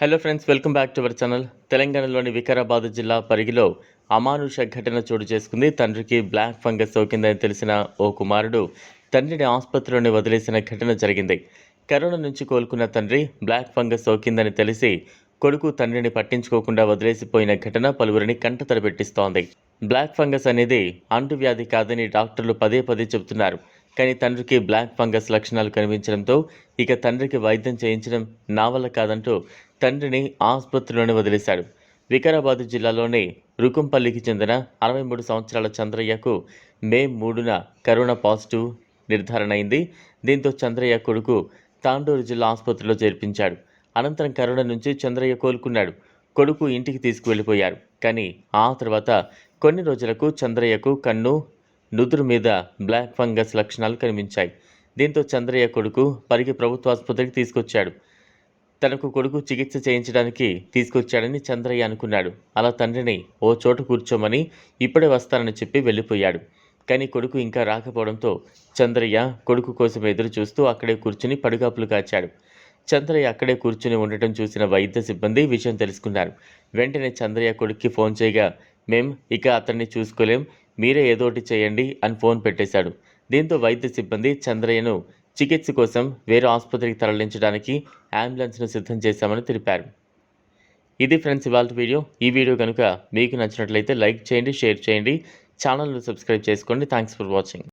Hello friends welcome back to our channel తెలంగాణలోని వికారాబాద్ జిల్లా పరిగిలో అమానుష ఘటన చోటు చేసుకుంది. తండ్రికి బ్లాక్ ఫంగస్ సోకిందని తెలిసిన ఓ కుమారుడు తండ్రిని ఆసుపత్రిలోనే వదిలేసిన ఘటన జరిగింది. కరోనా నుంచి కోలుకున్న తండ్రి బ్లాక్ ఫంగస్ సోకిందని తెలిసి కొడుకు తండ్రిని పట్టించుకోకుండా వదిలేసిపోయిన ఘటన పలువురిని కంటతడబెట్టిస్తోంది బ్లాక్ ఫంగస్ అనేది అంటువ్యాధి కాదని డాక్టర్లు పదే పదే చెబుతున్నారు. కానీ తండ్రికి బ్లాక్ ఫంగస్ లక్షణాలు కనిపించడంతో ఇక తండ్రికి వైద్యం చేయించడం నా వల్ల కాదంటూ తండ్రిని ఆసుపత్రిలోనే వదిలేశాడు. వికారాబాద్ జిల్లాలోని రుకుంపల్లికి చెందిన అరవై మూడు సంవత్సరాల చంద్రయ్యకు మే మూడున కరోనా పాజిటివ్ నిర్ధారణ అయింది. దీంతో చంద్రయ్య కొడుకు తాండూరు జిల్లా ఆసుపత్రిలో చేర్పించాడు. అనంతరం కరోనా నుంచి చంద్రయ్య కోలుకున్నాడు. కొడుకు ఇంటికి తీసుకువెళ్ళిపోయారు. కానీ ఆ తర్వాత కొన్ని రోజులకు చంద్రయ్యకు కన్ను నుదురు మీద బ్లాక్ ఫంగస్ లక్షణాలు కనిపించాయి. దీంతో చంద్రయ్య కొడుకు పరిగి ప్రభుత్వ ఆసుపత్రికి తీసుకొచ్చాడు. తనకు కొడుకు చికిత్స చేయించడానికి తీసుకొచ్చాడని చంద్రయ్య అనుకున్నాడు. అలా తండ్రిని ఓ చోట కూర్చోమని ఇప్పుడే వస్తానని చెప్పి వెళ్ళిపోయాడు. కానీ కొడుకు ఇంకా రాకపోవడంతో చంద్రయ్య కొడుకు కోసం ఎదురు చూస్తూ అక్కడే కూర్చుని పడుగాపులు కాచాడు. చంద్రయ్య అక్కడే కూర్చుని ఉండటం చూసిన వైద్య సిబ్బంది విషయం తెలుసుకున్నారు. వెంటనే చంద్రయ్య కొడుక్కి ఫోన్ చేయగా మేం ఇక అతన్ని చూసుకోలేం. మీరే ఏదోటి చేయండి అని ఫోన్ పెట్టేశాడు. దీంతో వైద్య సిబ్బంది చంద్రయ్యను చికిత్స కోసం వేరే ఆసుపత్రికి తరలించడానికి అంబులెన్స్ను సిద్ధం చేశామని తెలిపారు. ఇది ఫ్రెండ్స్ ఇవాళ వీడియో. ఈ వీడియో కనుక మీకు నచ్చినట్లయితే లైక్ చేయండి షేర్ చేయండి. ఛానల్ను సబ్స్క్రైబ్ చేసుకోండి. Thanks for watching.